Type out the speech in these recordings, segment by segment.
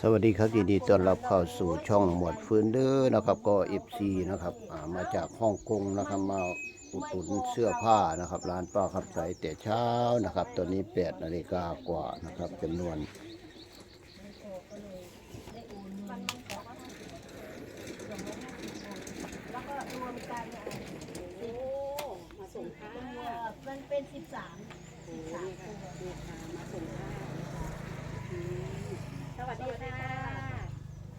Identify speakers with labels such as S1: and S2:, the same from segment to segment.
S1: สวัสดีครับยินดีต้อนรับเข้าสู่ช่องหมวดฟื้นเด้อนะครับก็เอฟซีนะครับมาจากฮ่องกงนะครับมาอุดหนุนเสื้อผ้านะครับ ร้านป้าขับใสแต่เช้านะครับ ตอนนี้แปดนาฬิกากว่านะครับจำนวน
S2: มันเนี่ย
S3: โอ้มาส่งผ้า
S2: มสิบสาม
S3: โอ้นี่ค่ะนี่ค่ะมาส่งผ้าอืมสวัสดีค่ะ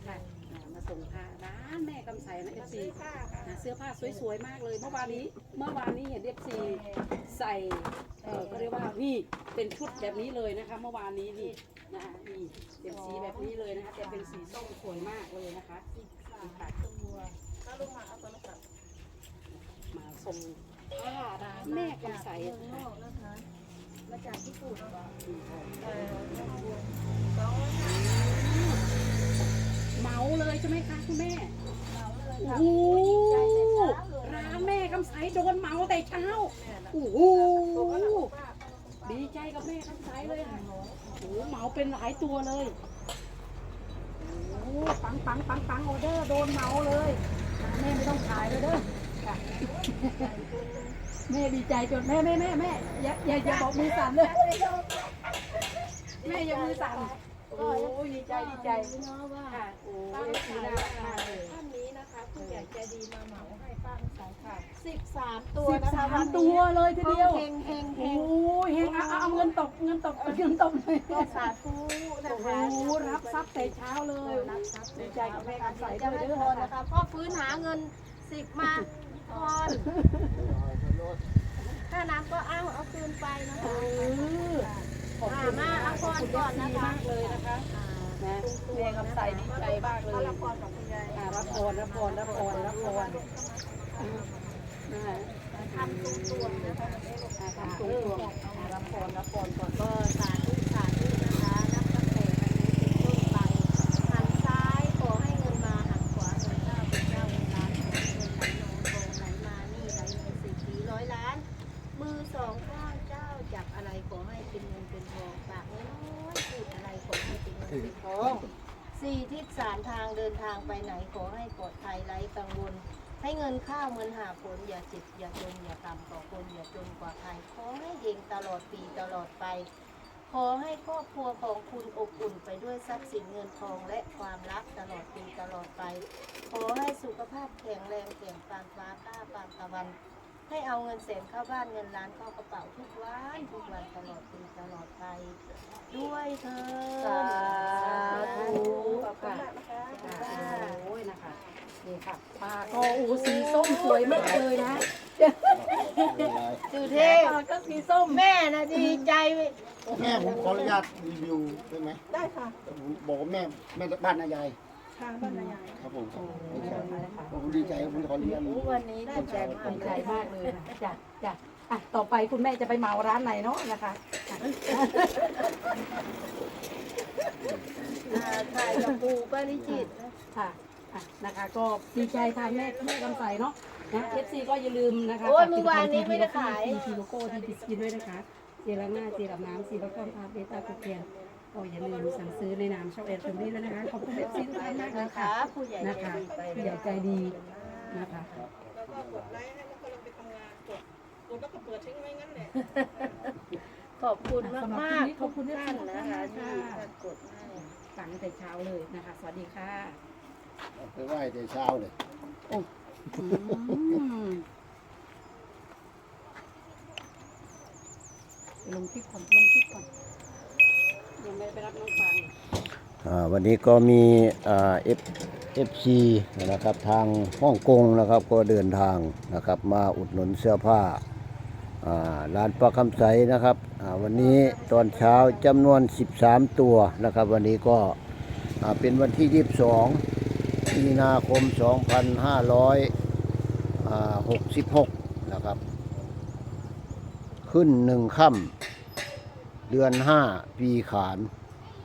S3: ค่ะอ่า มาส่งผ้าร้านแม่กำไสนะเอฟซีเสื้อผ้าสวยๆมากเลย เมื่อวานนี้ เมื่อวานนี้เห็นเอฟซีใส่เออก็เรียกว่านี่เป็นชุดแบบนี้เลยนะคะ เมื่อวานนี้นี่นะคะนี่เป็นสีแบบนี้เลยนะคะแต่เป็นสีส้มสวยมากเลยนะคะนี่ค่ะ
S2: ตัวถ้าลงมาเอาโทรศัพท์
S3: มาส่งผ้าร้านแม่กำไส
S2: เมืองนอกนะคะมาจากญี่ปุ่นเออสอง
S3: เหมาเลยใช่ไหมคะคุณแม่โอ้โหร้านแม่กำไสโดนเหมาแต่เช้าโอ้โหดีใจกับแม่กำไสเลยค่ะโอ้โหเหมาเป็นหลายตัวเลยโอ้โหปังปังปังปังออเดอร์โดนเหมาเลยแม่ไม่ต้องขายเลยเด้อค่ะแม่ดีใจจนแม่แม่แม่แม่อย่าอย่าอย่าบอกมือสั่นเลยแม่อย่ามือสั่น โอ้ยดีใจดีใจ
S2: เนาะว่า
S3: โอ้
S2: ป้าย
S3: ดี
S2: ขายท่านนี้นะคะผู้ใหญ่ใจดีมาเหมาให้ป้าสายค่ะสิบสามตัว
S3: สิบ
S2: นะคะ
S3: สามตัวเลยทีเดียว
S2: เฮงเฮงเฮ
S3: โอ้
S2: ง
S3: ยเฮงเอาเอาเอาเงินตกเงินตกเงินตกเลย
S2: ก็สาธุนะคะ
S3: โหรับทรัพย์แต่เช้าเลย
S2: รับทรัพย์
S3: ดีใจกับแม่กำไส
S2: จะ
S3: ด้วยเด้อ
S2: นะคะพ่อฟื้นหาเงินสิบมาพรถ้าน้ำก็เอาเอาคืนไปนะคะ
S3: ขอบคุณ
S2: มาขอาพรก่อน
S3: มากเลยนะคะนะแม่กำใสดีใจมากเลย
S2: รับพร
S3: รับพรรับพรรับพรรับพร
S2: ทำตุ้มตวงนะคะ
S3: ทำตัวตัวอ่ารับพรรับพรก่อน
S2: ก็สาธุ ทางไปไหนขอให้ปลอดภัยไร้กังวล ให้เงินข้าวเงินหาผลอย่าเจ็บอย่าจนอย่าต่ำกว่าคนอย่าจนกว่าใครขอให้เฮงตลอดปีตลอดไป ขอให้ครอบครัวของคุณอบอุ่นไปด้วยทรัพย์สินเงินทองและความรักตลอดปีตลอดไป ขอให้สุขภาพแข็งแรงแข็งปานฟ้าก้าปานตะวัน ให้เอาเงินแสนเข้าบ้านเงินล้านเข้ากระเป๋าทุกวันทุกวันตลอดปีตลอดไป ด้วยเธอ
S3: สาธุ
S2: ขอบคุณมากนะคะ
S3: โอ้ยนะคะนี่ค่ะปลาก็โอ้สีส้มสวยมากเลยนะ
S2: สุเทพ
S3: ก็สีส้ม
S2: แม่นะดีใจ
S4: แม่ผมขออนุญาตรีวิวได้ไหม
S2: ได้ค่ะ
S4: ผมบอกว่าแม่แม่บ้านนายาย
S2: ทางบ้านนายาย
S4: ครับผมครับผมดีใจผมขออนุญาตรีวิว
S2: วันนี้ดีใจมาก
S3: ดีใจมากเลยนะจ้ะจ้ะอะต่อไปคุณแม่จะไปเหมาร้านไหนเนาะนะคะอะ
S2: อ่าถ่ายกับปูปาริจิตนะ
S3: ค่ะอะนะคะ ก็ดีใจทางแม่แม่กำใสเนาะนะเอฟซีก็อย่าลืมนะคะ
S2: โอ้ยเมื่อวานนี้ไม่ได้ขาย
S3: ทีทีโลโก้ที่ติดกินด้วยนะคะเจลาหน้าเจลอาบน้ำซีบัคคอมพาเบต้าโคเทียน ก็อย่าลืมสั่งซื้อในนามช่องเอ็ดตรงนี้ด้วยนะคะ ขอบคุณเอฟซีทุกท่านมากเลย
S2: นะ
S3: ค่ะ
S2: คะผู้ใหญ่
S3: นะ
S2: ใจ
S3: คะ
S2: ดีไป
S3: ผู้ใหญ่ใจดีนะคะ
S2: ขอบคุณมาก
S3: สำหรับ
S2: มาก
S3: คลิปนี้ขอบคุณ
S2: ทุก
S3: ท่าน
S2: ท่าน
S3: นะ
S2: นะคะ
S3: คะ
S2: ที่ท่านกดให้
S3: ฟังแต่เช้าเลยนะคะ สวัสดีค่ะ
S4: ไปไหว้แต่เช้าเลย
S3: ลงคลิปก่อนลงคลิปก่อน ยังไม่ไปรับน้องฟัง
S1: วันนี้ก็มีเอฟเอฟซีนะครับทางฮ่องกงนะครับก็เดินทางนะครับมาอุดหนุนเสื้อผ้าอ่าร้านป้าคำใสนะครับวันนี้ตอนเช้าจำนวน 13 ตัวนะครับ วันนี้ก็เป็นวันที่ 22 มีนาคม 2566 นะครับ ขึ้นหนึ่งค่ำ เดือน5ปีขาน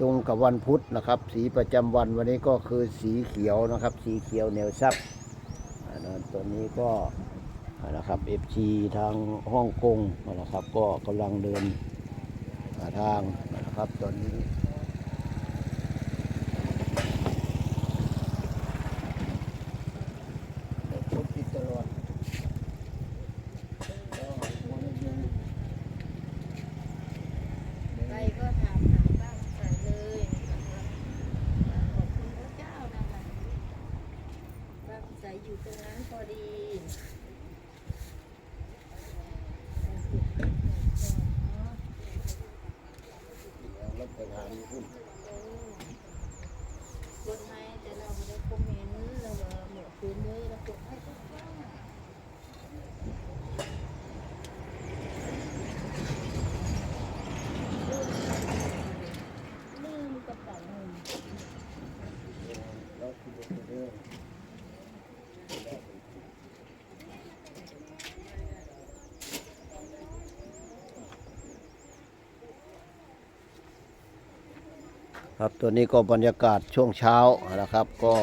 S1: ตรงกับวันพุธนะครับ สีประจำวันวันนี้ก็คือสีเขียวนะครับ สีเขียวแนวซับอันนั้นตัวนี้ก็นะครับ FG ทางฮ่องกงนะครับ ก็กำลังเดินทางนะครับตอนนี้
S2: ดให้แต่เราไม่ได้คอมเมนต์เราว่าหมดคืนเลยเรากดให้ทุกครั้งลืมกระเป๋าเงิน
S4: เราคือเด็กเด้อ
S1: ครับตัวนี้ก็บรรยากาศช่วงเช้านะครับ ก็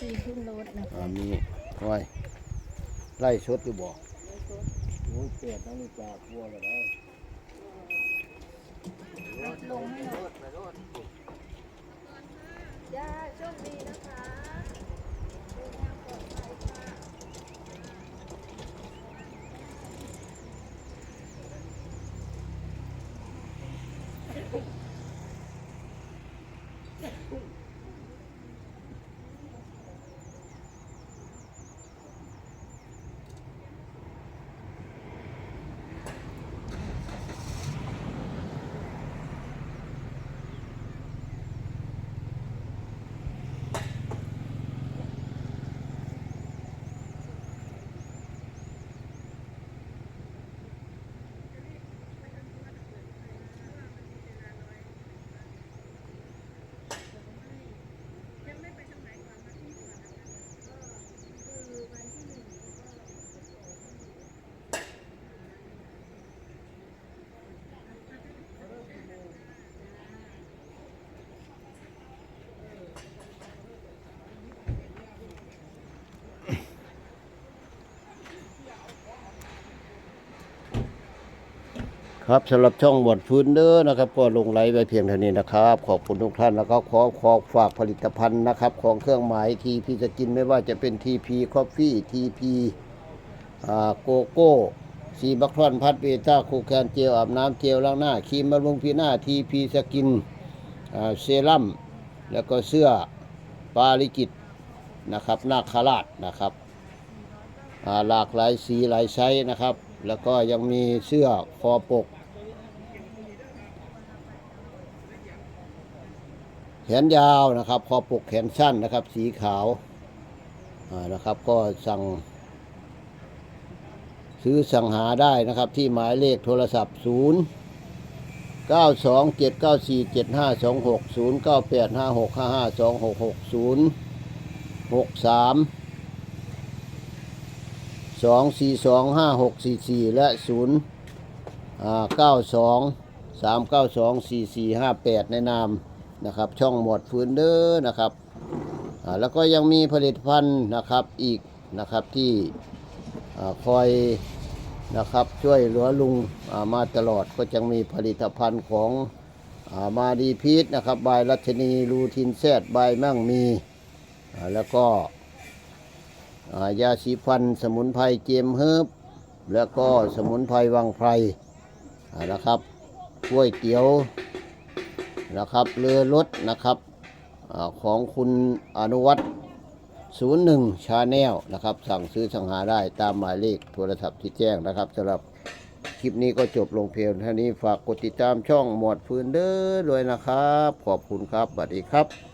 S2: ซีขึ้นรถนะ
S1: อ่ามีไว้ไล่ชดอยู่บ่
S4: โอ้ยเปลี่ยนนาฬิกาพวกเลยนะ
S2: รถลงให้หน่อยย่าโชคดีนะคะ ค
S1: รับสำหรับช่องบอดฟื้นเด้อนะครับ ก็ลงไลฟ์ไว้เพียงเท่านี้นะครับ ขอบคุณทุกท่านแล้วก็ขอขอฝากผลิตภัณฑ์นะครับ ของเครื่องหมายทีพีสกินไม่ว่าจะเป็นทีพีคอฟฟี่ทีพีโกโก้ซีบัคทอนพัดเบต้าคูแคนเจลอาบน้ำเจลล้างหน้าครีมบำรุงผิวหน้าทีพีสกินเซรั่มแล้วก็เสื้อปาลิกิตนะครับนาคาราชนะครับหลากหลายสีหลายไซส์นะครับ แล้วก็ยังมีเสื้อคอปก แขนยาวนะครับ คอปกแขนสั้นนะครับ สีขาวานะครับ ก็สั่ง ซื้อสั่งหาได้นะครับ ที่หมายเลขโทรศัพท์0 9 2 7 9 4 7 5 2 6 0 9 8 5 6 5 5 2 6 6 0 6 3สองสี่ สองห้าหกสี่สี่และศูนย์เก้าสองสามเก้าสองสี่สี่ห้าแปดในนามนะครับ ช่องหมวดฟื้นเดอนะครับแล้วก็ยังมีผลิตภัณฑ์นะครับอีกนะครับที่คอยนะครับช่วยเหลือลุงามาตลอดก็จะมีผลิตภัณฑ์ของอามาดีพีทนะครับ บายรัชนีรูทินแซดบายมั่งมีแล้วก็ ยาสีฟัน สมุนไพรเจมเฮิบแล้วก็สมุนไพรวังไพรนะครับก๋วยเตี๋ยวนะครับเรือรถนะครับอของคุณอนุวัตรศูนย์หนึ่งชาแนลนะครับ สั่งซื้อสั่งหาได้ตามหมายเลขโทรศัพท์ที่แจ้งนะครับสำหรับคลิปนี้ก็จบลงเพียงเท่านี้ฝากกดติดตามช่องหมวดฟืนเด้อด้วยนะครับ ขอบคุณครับสวัสดีครับ